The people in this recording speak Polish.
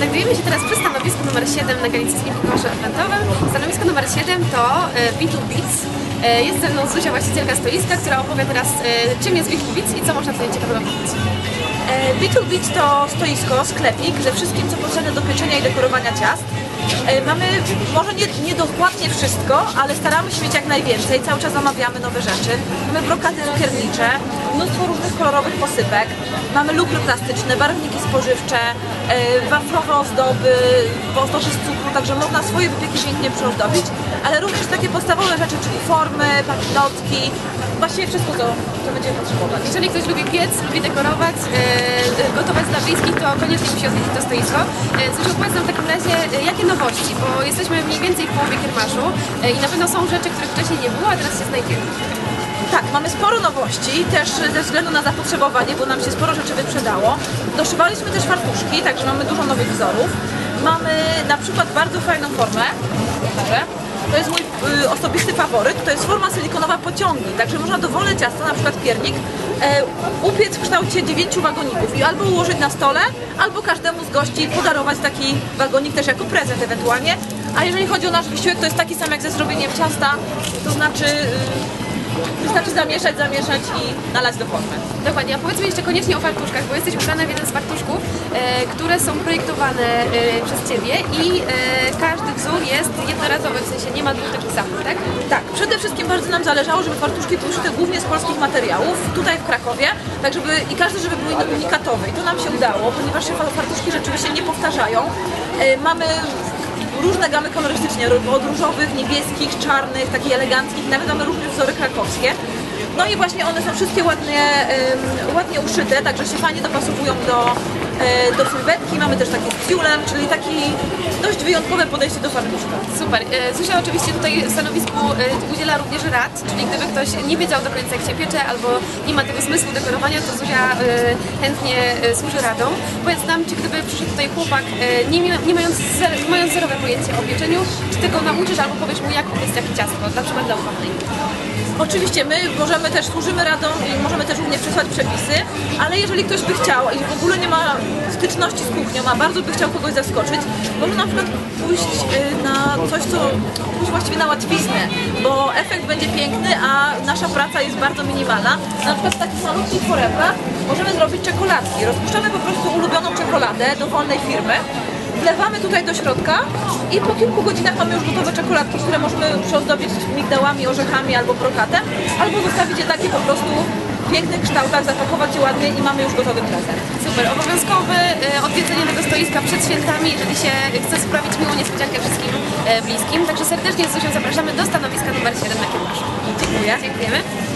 Znajdujemy się teraz przy stanowisku numer 7 na Galicyjskim Pokorze Adwentowym. Stanowisko numer 7 to e, B2 Beats. E, Jest ze mną Zuzia, właścicielka stoiska, która opowie teraz e, czym jest B2 Beats i co można tutaj ciekawego kupić. E, B2B to stoisko, sklepik ze wszystkim, co potrzebne do pieczenia i dekorowania ciast. E, Mamy może nie, nie dokładnie wszystko, ale staramy się mieć jak najwięcej. Cały czas zamawiamy nowe rzeczy. Mamy brokady cukiernicze, mnóstwo różnych kolorowych posypek. Mamy lukry plastyczne, barwniki spożywcze, e, waflowe ozdoby, ozdoby z cukru, także można swoje wypieki pięknie przyozdobić, ale również takie podstawowe rzeczy, czyli formy, pakinotki, właściwie wszystko, co, co będziemy potrzebować. Jeżeli ktoś lubi piec, lubi dekorować, e, gotować dla bliskich, to koniecznie musi odwiedzić to stoisko. Zuzia, opowiedz nam w takim razie, jakie bo jesteśmy mniej więcej w połowie kiermaszu e, i na pewno są rzeczy, których wcześniej nie było, a teraz się znajdziemy. Tak, mamy sporo nowości, też ze względu na zapotrzebowanie, bo nam się sporo rzeczy wyprzedało. Doszywaliśmy też fartuszki, także mamy dużo nowych wzorów. Mamy na przykład bardzo fajną formę. To jest mój y, osobisty faworyt, to jest forma silikonowa pociągi, także można dowolne ciasto, na przykład piernik, e, upiec w kształcie dziewięciu wagoników i albo ułożyć na stole, albo każdemu z gości podarować taki wagonik też jako prezent ewentualnie. A jeżeli chodzi o nasz wysiłek, to jest taki sam jak ze zrobieniem ciasta, to znaczy y, Wystarczy zamieszać, zamieszać i nalać do formy. Dokładnie, a powiedzmy jeszcze koniecznie o fartuszkach, bo jesteś ubrana w jeden z fartuszków, które są projektowane e, przez Ciebie i e, każdy wzór jest jednorazowy, w sensie nie ma dwóch takich samych, tak? Tak, przede wszystkim bardzo nam zależało, żeby fartuszki były szyte głównie z polskich materiałów, tutaj w Krakowie, tak żeby i każdy, żeby był unikatowy. I to nam się udało, ponieważ się fartuszki rzeczywiście nie powtarzają. E, Mamy różne gamy kolorystycznie, od różowych, niebieskich, czarnych, takich eleganckich, nawet mamy różne wzory krakowskie. No i właśnie one są wszystkie ładnie, ładnie uszyte, także się fajnie dopasowują do, do sylwetki. Mamy też takie z tiulem, czyli taki dość wyjątkowe podejście do fartuszka. Super. E, Zuzia oczywiście tutaj stanowisku e, udziela również rad, czyli gdyby ktoś nie wiedział do końca jak się piecze albo nie ma tego zmysłu dekorowania, to Zuzia e, chętnie e, służy radą. Powiedz nam, czy gdyby przyszedł tutaj chłopak, e, nie, nie mając, zer, mając zerowe pojęcie o pieczeniu, czy ty go nauczysz albo powiesz mu jak kupić takie ciastko, na przykład dla ukochanej. Oczywiście my możemy też, służymy radą i możemy też również przesłać przepisy, ale jeżeli ktoś by chciał i w ogóle nie ma styczności z kuchnią, a bardzo by chciał kogoś zaskoczyć, może na przykład pójść y, na coś, co pójść właściwie na łatwiznę, bo efekt będzie piękny, a nasza praca jest bardzo minimalna. Na przykład w takich malutkich foremkach możemy zrobić czekoladki. Rozpuszczamy po prostu ulubioną czekoladę dowolnej firmy, wlewamy tutaj do środka i po kilku godzinach mamy już gotowe czekoladki, które możemy przyozdobić migdałami, orzechami albo brokatem, albo zostawić je takie po prostu w pięknych kształtach, zapakować je ładnie i mamy już gotowy prezent. Super. Obowiązkowe odwiedzenie tego stoiska przed świętami, jeżeli się chce sprawić miłą niespodziankę wszystkim e, bliskim. Także serdecznie z Zuzią zapraszamy do stanowiska numer 7 na Kiełbaszu. Dziękuję. Dziękujemy.